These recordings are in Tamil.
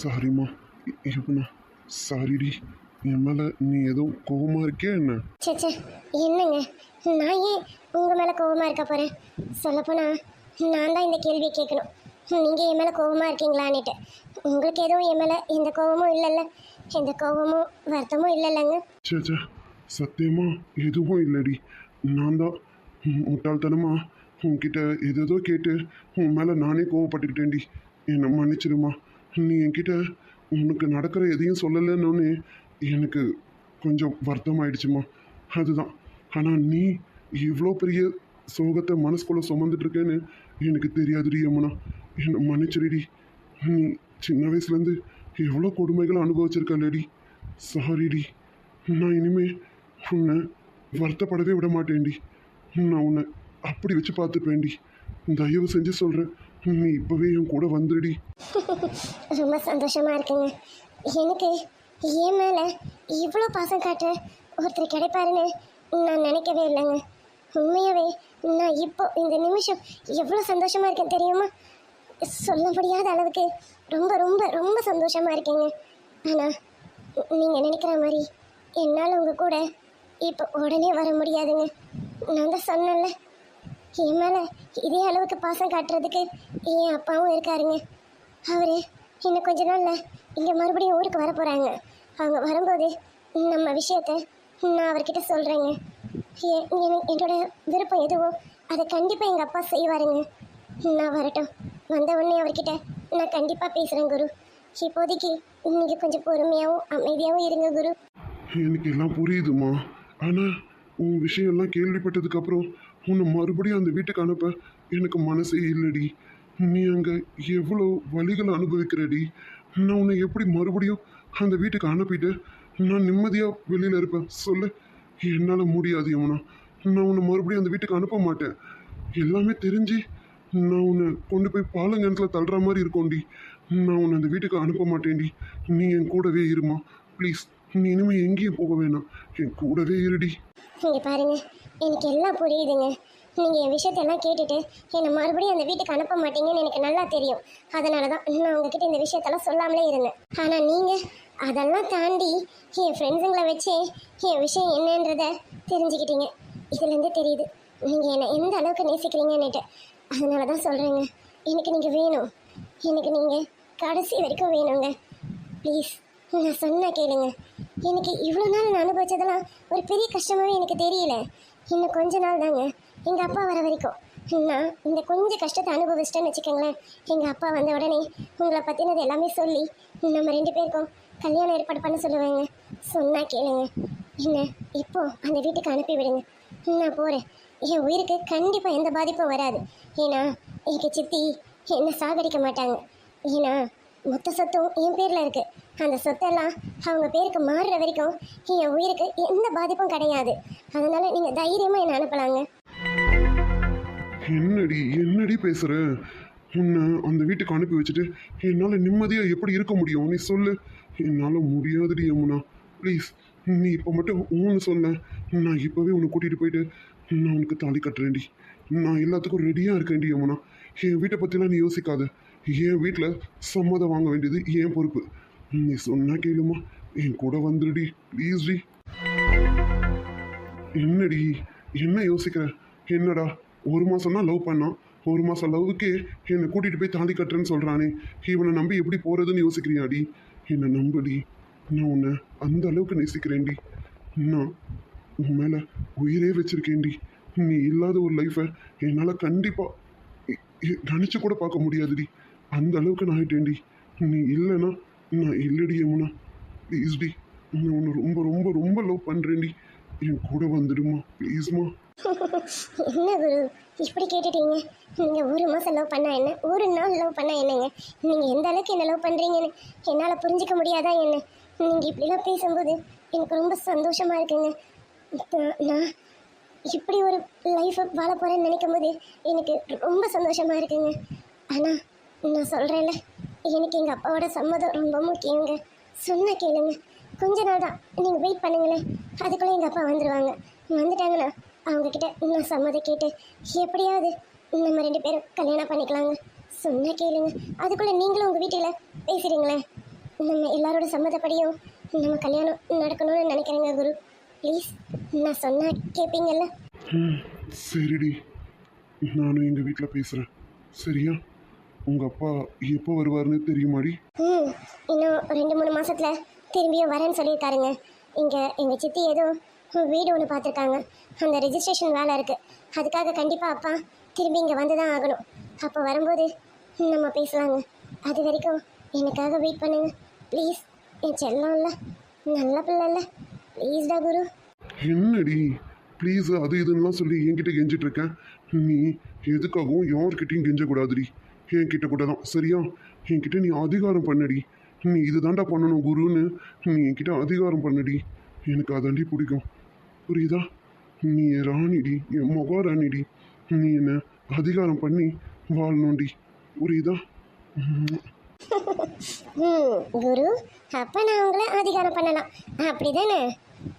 சாரிம்மா இவனா சாரிடி என் மேலே நீ எதுவும் கோவமாக இருக்கே என்ன? சேச்சே என்னங்க? நான் ஏன் உங்கள் மேலே கோவமாக இருக்க போகிறேன் சொல்லப்போனால் நான் தான் இந்த கேள்வியை கேட்கணும். நீங்கள் என் மேலே கோவமாக இருக்கீங்களான்னுட்டு. உங்களுக்கு எதுவும் என் மேலே எந்த கோவமும் இல்லைல்ல. எந்த கோவமும் வருத்தமும் இல்லைல்லங்க. சேச்சே சத்தியமாக எதுவும் இல்லைடி. நான் தான் முட்டாள்தனமாக உன்கிட்ட ஏதேதோ கேட்டு உன் மேலே நானே கோவப்பட்டுக்கிட்டேன்டி. என்னை மன்னிச்சிடுமா. நீ என்கிட்ட உனக்கு நடக்கிற எதையும் சொல்லலைன்னு எனக்கு கொஞ்சம் வருத்தமாயிடுச்சுமா. அதுதான். ஆனால் நீ இவ்வளோ பெரிய சோகத்தை மனசுக்குள்ளே சுமந்துட்டுருக்கேன்னு எனக்கு தெரியாதுடி யமுனா. என்னை மன்னிச்சிடுடி. நீ சின்ன வயசுலேருந்து எவ்வளோ கொடுமைகளை அனுபவிச்சிருக்கல்லடி. சாரிடி நான் இனிமே உன்னை வருத்தப்படவே விட மாட்டேன்டி. நான் உன்னை அப்படி வச்சு பார்த்துப்பேன்டி. தயவு செஞ்சு சொல்கிறேன் நீ இப்போவே என் கூட வந்துடி ரொம்ப சந்தோஷமாக இருக்குங்க. எனக்கு என் மேலே இவ்வளோ பாசம் காட்டுற ஒருத்தர் கிடைப்பாருன்னு நான் நினைக்கவே இல்லைங்க. உண்மையாகவே நான் இப்போ இந்த நிமிஷம் எவ்வளோ சந்தோஷமாக இருக்கேன் தெரியுமா? சொல்ல முடியாத அளவுக்கு ரொம்ப ரொம்ப ரொம்ப சந்தோஷமாக இருக்கேங்க. ஆனால் நீங்கள் நினைக்கிற மாதிரி என்னால் உங்கள் கூட இப்போ உடனே வர முடியாதுங்க. நான் தான் சொன்னேன்ல என் மேலே இதே அளவுக்கு பாசம் காட்டுறதுக்கு என் அப்பாவும் இருக்காருங்க. அவர் இன்னும் கொஞ்ச நாளில் இங்கே மறுபடியும் ஊருக்கு வர போகிறாங்க அவங்க வரும்போது நம்ம விஷயத்த நான் அவர்கிட்ட சொல்கிறேங்க என்னோட விருப்பம் எதுவோ அதை கண்டிப்பாக எங்கள் அப்பா செய்வாருங்க. நான் வரட்டும். வந்த உடனே அவர்கிட்ட நான் கண்டிப்பாக பேசுகிறேன் குரு. இப்போதைக்கு நீங்கள் கொஞ்சம் பொறுமையாகவும் அமைதியாகவும் இருங்க குரு. எனக்கு எல்லாம் புரியுதுமா ஆனால் உன் விஷயம்லாம் கேள்விப்பட்டதுக்கப்புறம் உன்னை மறுபடியும் அந்த வீட்டுக்கு அனுப்ப எனக்கு மனசே இல்லடி. நீ அங்கே எவ்வளோ வழிகளை அனுபவிக்கிறடி. நான் உன்னை எப்படி மறுபடியும் அந்த வீட்டுக்கு அனுப்பிட்டு நான் நிம்மதியாக வெளியில் இருப்பேன் சொல்லு. என்னால் முடியாது யமுனா. நான் உன்னை மறுபடியும் அந்த வீட்டுக்கு அனுப்ப மாட்டேன். எல்லாமே தெரிஞ்சு நான் உன்னை கொண்டு போய் பாலங்கணத்தில் தள்ளுற மாதிரி இருக்கோண்டி நான் உன்னை அந்த வீட்டுக்கு அனுப்ப மாட்டேன்டி. நீ என் கூடவே இருமா. ப்ளீஸ் நீ இனிமேல் எங்கேயும் போக வேணாம். என் கூடவே இருடி. இங்கே பாருங்க. எனக்கு எல்லாம் புரியுதுங்க. நீங்கள் என் விஷயத்தெல்லாம் கேட்டுட்டு என்னை மறுபடியும் அந்த வீட்டுக்கு அனுப்ப மாட்டீங்கன்னு எனக்கு நல்லா தெரியும். அதனால தான் நான் உங்ககிட்ட இந்த விஷயத்தெல்லாம் சொல்லாமலே இருந்தேன். ஆனால் நீங்கள் அதெல்லாம் தாண்டி என் ஃப்ரெண்ட்ஸுங்களை வச்சு என் விஷயம் என்னன்றத தெரிஞ்சுக்கிட்டீங்க. இதுலேருந்து தெரியுது. நீங்கள் என்னை எந்த அளவுக்கு நேசிக்கிறீங்கன்னுட்டு. அதனால தான் சொல்கிறேங்க எனக்கு நீங்கள் வேணும். எனக்கு நீங்கள் கடைசி வரைக்கும் வேணுங்க. ப்ளீஸ் நான் சொன்னா கேளுங்க. எனக்கு இவ்வளோ நாள் நான் அனுபவிச்சதெல்லாம் ஒரு பெரிய கஷ்டமாகவே எனக்கு தெரியல. இன்னும் கொஞ்ச நாள் தாங்க. எங்கள் அப்பா வர வரைக்கும். நான் இந்த கொஞ்சம் கஷ்டத்தை அனுபவிச்சிட்டேன்னு வச்சுக்கோங்களேன். எங்கள் அப்பா வந்த உடனே உங்களை பற்றினது எல்லாமே சொல்லி நம்ம ரெண்டு பேருக்கும் கல்யாணம் ஏற்பாடு பண்ண சொல்லுவேங்க. சொன்னால் கேளுங்க. என்ன? இப்போ அந்த வீட்டுக்கு அனுப்பி விடுங்க. நான் போகிறேன் என் உயிருக்கு கண்டிப்பாக எந்த பாதிப்பும் வராது. ஏன்னா எங்கள் சித்தி என்னை சாகடிக்க மாட்டாங்க. ஏன்னா மொத்த சொத்தும் என் பேரில் இருக்குது அந்த சொத்தெல்லாம் அவங்க பேருக்கு மாறுற வரைக்கும் என் உயிருக்கு எந்த பாதிப்பும் கிடையாது. அதனால நீங்கள் தைரியமாக என்னை அனுப்பலாங்க. என்னடி என்னடி பேசுற? உன்னை அந்த வீட்டுக்கு அனுப்பி வச்சுட்டு என்னால் நிம்மதியாக எப்படி இருக்க முடியும்? நீ சொல்லு. என்னால் முடியாதுடி யமுனா. ப்ளீஸ் நீ இப்போ மட்டும் ஊன்னு சொல்ல. நான் இப்போவே உன்னை கூட்டிகிட்டு போயிட்டு நான் உனக்கு தாலி கட்டுறேன்டி. நான் எல்லாத்துக்கும் ரெடியாக இருக்கேன்டி யமுனா. என் வீட்டை பற்றிலாம் நீ யோசிக்காத. என் வீட்டில் சம்மதம் வாங்க வேண்டியது என் பொறுப்பு. நீ சொன்னா கேளுமா. என் கூட வந்துடுடி ப்ளீஸ் டி. என்னடி? என்ன யோசிக்கிற? என்னடா? ஒரு மாதம்னா லவ் பண்ணான். ஒரு மாதம் லவ்வுக்கே என்னை கூட்டிகிட்டு போய் தாலி கட்டுறேன்னு சொல்கிறானே இவனை நம்பி எப்படி போகிறதுன்னு யோசிக்கிறியாடி? என்னை நம்புடி. நான் உன்னை அந்த அளவுக்கு நேசிக்கிறேன்டி. நான் உன் மேலே உயிரே வச்சுருக்கேன்டி. நீ இல்லாத ஒரு லைஃப்பை என்னால் கண்டிப்பாக நினச்சி கூட பார்க்க முடியாதுடி. அந்த அளவுக்கு நான் ஆகிட்டேன்டி நீ இல்லைன்னா நான் இல்லடி யமுனா. ப்ளீஸ்டி நான் உன்னை ரொம்ப ரொம்ப ரொம்ப லவ் பண்ணுறேன்டி என் கூட வந்துடுமா ப்ளீஸ்மா என்ன குரு இப்படி கேட்டுட்டீங்க? நீங்கள் ஒரு மாதம் லவ் பண்ணா என்ன? ஒரு நாள் லவ் பண்ணா என்னங்க? நீங்கள் எந்த அளவுக்கு என்ன லவ் பண்ணுறீங்கன்னு என்னால் புரிஞ்சிக்க முடியாதா என்ன? நீங்கள் இப்படிலாம் பேசும்போது எனக்கு ரொம்ப சந்தோஷமாக இருக்குங்க. நான் இப்படி ஒரு லைஃப்பை வாழ போகிறேன்னு நினைக்கும் போது எனக்கு ரொம்ப சந்தோஷமாக இருக்குங்க. ஆனால் நான் சொல்கிறேன்ல எனக்கு எங்கள் அப்பாவோட சம்மதம் ரொம்ப முக்கியங்க. சொன்ன கேளுங்க. கொஞ்ச நாள் தான் நீங்கள் வெயிட் பண்ணுங்களேன். அதுக்குள்ளே எங்கள் அப்பா வந்துடுவாங்க வந்துட்டாங்கன்னா அவங்கக்கிட்ட நான் சம்மதம் கேட்டு எப்படியாவது நம்ம ரெண்டு பேரும் கல்யாணம் பண்ணிக்கலாங்க. சொன்ன கேளுங்க. அதுக்குள்ளே நீங்களும் உங்கள் வீட்டில் பேசுகிறீங்களே நம்ம எல்லாரோட சம்மதப்படியும் நம்ம கல்யாணம் நடக்கணும்னு நினைக்கிறேங்க குரு. ப்ளீஸ் நான் சொன்னால் கேட்பீங்கல்ல சரிடி. நானும் எங்கள் வீட்டில் பேசுகிறேன் சரியா? உங்கள் அப்பா எப்போ வருவாருன்னு தெரியுமாடி? ம் இன்னும் ரெண்டு மூணு மாசத்துல திரும்பியும் வரேன்னு சொல்லியிருக்காருங்க. இங்கே எங்கள் சித்தி ஏதோ வீடு ஒன்று பார்த்துருக்காங்க. அந்த ரெஜிஸ்ட்ரேஷன் வேலை இருக்குது அதுக்காக கண்டிப்பாக அப்பா திரும்பி இங்கே வந்து தான் ஆகணும். அப்போ வரும்போது நம்ம பேசலாங்க. அது வரைக்கும் எனக்காக வெயிட் பண்ணுங்க. ப்ளீஸ் என் செல்லம் இல்லை நல்ல பிள்ளை இல்லை ப்ளீஸ்டா குரு. என்னடி? ப்ளீஸ் அது இதுன்னெலாம் சொல்லி என்கிட்ட கெஞ்சிட்டு இருக்கேன் நீ எதுக்காகவும் யார்கிட்டையும் கெஞ்சக்கூடாதுடி. என்கிட்ட கூட தான். சரியா? என்கிட்ட நீ அதிகாரம் பண்ணடி. நீ இதுதான்டா பண்ணணும் குருன்னு. நீ என்கிட்ட அதிகாரம் பண்ணடி. எனக்கு அதாண்டி பிடிக்கும். புரியுதா? நீ என் ராணிடி என் மகாராணிடி. நீ என்ன அதிகாரம் பண்ணி வாழணும்டி. புரியுதா? குரு அப்போ நான் உங்களை அதிகாரம் பண்ணலாம். அப்படி தானே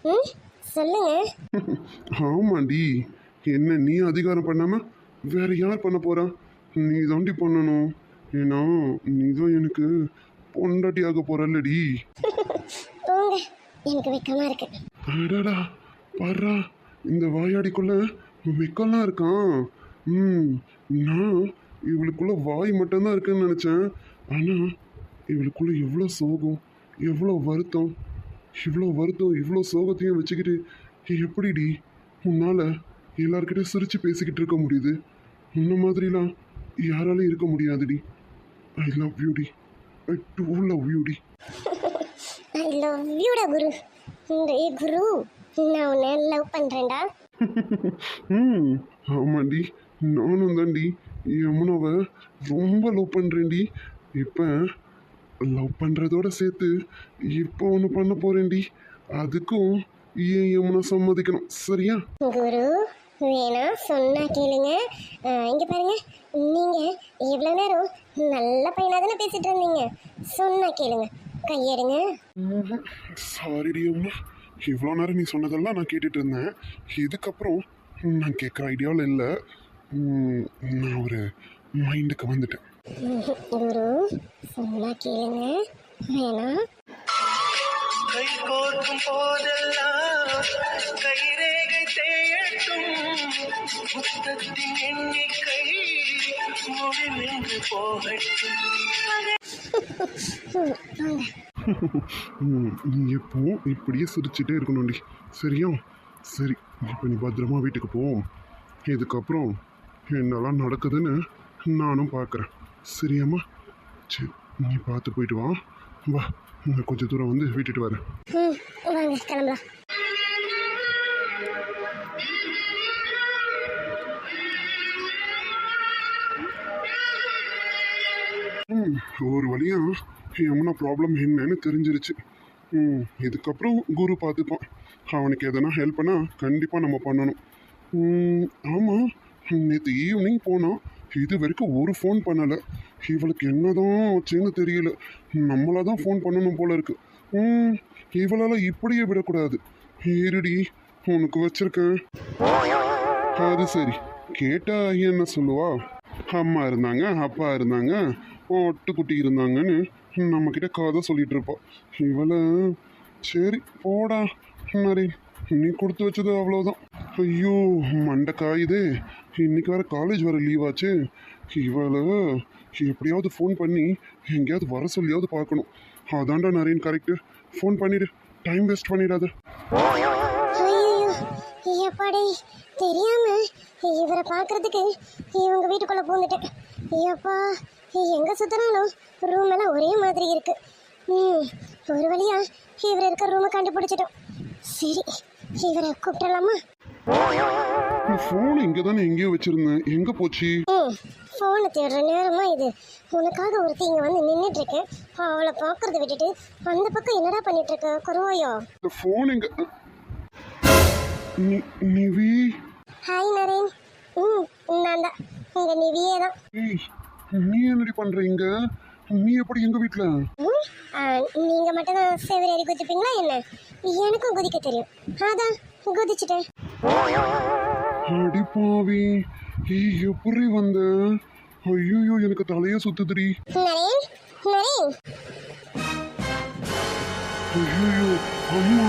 ம்? சொல்லுங்க. ஆமாண்டி. என்ன நீ அதிகாரம் பண்ணாம வேற யார் பண்ண போறா? நீ தாண்டி பண்ணணும். ஏன்னா நீ தான் எனக்கு பொண்டாட்டியாக போறல்லடி. போங்க எனக்கு வெக்கமாக இருக்கு. அடடா பாரா இந்த வாயாடிக்குள்ள வெக்கம்லாம் இருக்கான் ம் நான் இவளுக்குள்ள வாய் மட்டும்தான் இருக்குன்னு நினச்சேன். ஆனால் இவளுக்குள்ள எவ்வளோ சோகம் எவ்வளோ வருத்தம் இவ்வளோ வருத்தம் இவ்வளோ சோகத்தையும் வச்சுக்கிட்டு எப்படிடி உன்னால் எல்லார்கிட்டயும் சிரித்து பேசிக்கிட்டு இருக்க முடியுது? உன்ன மாதிரிலாம் யாராலையும் இருக்க முடியாதுடி. ஐ லவ் யூடி ஐ டூ. லவ் யூடி ஐ லவ் யூடா குரு டேய் குரு நான் உன்னை லவ் பண்ணுறேன்டா ம். ஆமாண்டி. நானும் தாண்டி யமுனாவை ரொம்ப லவ் பண்ணுறேன்டி இப்போ லவ் பண்ணுறதோட சேர்த்து இப்போ ஒன்று பண்ண போகிறேன்டி அதுக்கும் ஏன் யமுனா சம்மதிக்கணும்? சரியா? குரு வேணா சொன்னா கேளுங்க. இங்க பாருங்க. நீங்க இவ்வளவு நேரம் நல்ல பையனா தானே பேசிட்டு இருந்தீங்க? சொன்னா கேளுங்க. கையெடுங்க. சாரிடி யமுனா இவ்வளோ நேரம் நீ சொன்னதெல்லாம் நான் கேட்டுட்டு இருந்தேன். இதுக்கப்புறம் நான் கேட்குற ஐடியாவில் இல்லை. நான் ஒரு மைண்டுக்கு வந்துட்டேன். குரு சொன்னா கேளுங்க. வேணா. கை கோர்க்கும் போதெல்லாம் கைரேகை எண்ணிக்கை போகட்டும் ம், நீ எப்பவும் இப்படியே சிரிச்சுட்டே இருக்கணும்டி. சரியா? சரி இப்போ நீ பத்திரமா வீட்டுக்கு போ. இதுக்கப்புறம் என்னெல்லாம் நடக்குதுன்னு நானும் பார்க்குறேன் சரியாம்மா? சரி நீ பார்த்து போயிட்டு வா. வா கொஞ்சம் தூரம் வந்து விட்டுட்டு வரேன். ஒரு வழியாக யமுனா ப்ராப்ளம் என்னன்னு தெரிஞ்சிருச்சு. ம் இதுக்கப்புறம் குரு பார்த்துப்பான் அவனுக்கு எதனா ஹெல்ப் பண்ணால் கண்டிப்பாக நம்ம பண்ணணும். ம், ஆமாம் நேற்று ஈவினிங் போனான். இது வரைக்கும் ஒரு ஃபோன் பண்ணலை. இவளுக்கு என்னதான் ஆச்சுன்னு தெரியல. நம்மளாக தான் ஃபோன் பண்ணணும் போல இருக்கு. ம் இவளால் இப்படியே விடக்கூடாது. இருடி உனக்கு வச்சிருக்கேன். அது சரி. கேட்டால் என்ன சொல்லுவா? அம்மா இருந்தாங்க அப்பா இருந்தாங்க. ஆட்டுக்குட்டி இருந்தாங்கன்னு நம்ம கிட்ட கதை சொல்லிட்டு இருப்போம் இவளை சரி போடா நரேன் நீ கொடுத்து வச்சது அவ்வளோதான் ஐயோ மண்டை காயுதே இன்னைக்கு வேற காலேஜ் வர லீவ் ஆச்சு. எப்படியாவது ஃபோன் பண்ணி எங்கேயாவது வர சொல்லியாவது பார்க்கணும். அதான்டா நரேன் கரெக்டு ஃபோன் பண்ணிடு. டைம் வேஸ்ட் பண்ணிடாத. ஐயப்பாடி தெரியாம இவரை பார்க்கறதுக்கு இவங்க வீட்டுக்குள்ள பூந்துட்டேன் ஐயப்பா எங்க சுத்தினாலும் ரூம் எல்லாம் ஒரே மாதிரி இருக்கு. ம் ஒரு வழியா இவர் இருக்க ரூமை கண்டுபிடிச்சிட்டோம். சரி இவரை கூப்பிடலாமா? ஃபோன் இங்கே தானே எங்கேயோ வச்சிருந்தேன். எங்கே போச்சு? ஃபோனை தேடுற நேரமா இது. உனக்காக ஒருத்தி இங்கே வந்து நின்றுட்டு இருக்கேன் அவளை பார்க்கறத விட்டுட்டு அந்த பக்கம் என்னடா பண்ணிட்டு இருக்க குருவாயோ? இந்த ஃபோன் எங்க நிவி? ஹாய் நரேன் ம் நான் தான். உங்கள் நிவியே தான். நீ என்னடி பண்ற இங்க? நீ எப்படி எங்க வீட்ல? நீங்க மட்டும் தான் சேவரேறி குதிப்பீங்களா என்ன? எனக்கும் குதிக்க தெரியும். அதான் குதிச்சுட்டேன். அடி பாவி. எப்படி வந்த? ஐயோ எனக்கு தலையே சுத்துதுடி. நரேன் நரேன். ஐயோ அம்மா.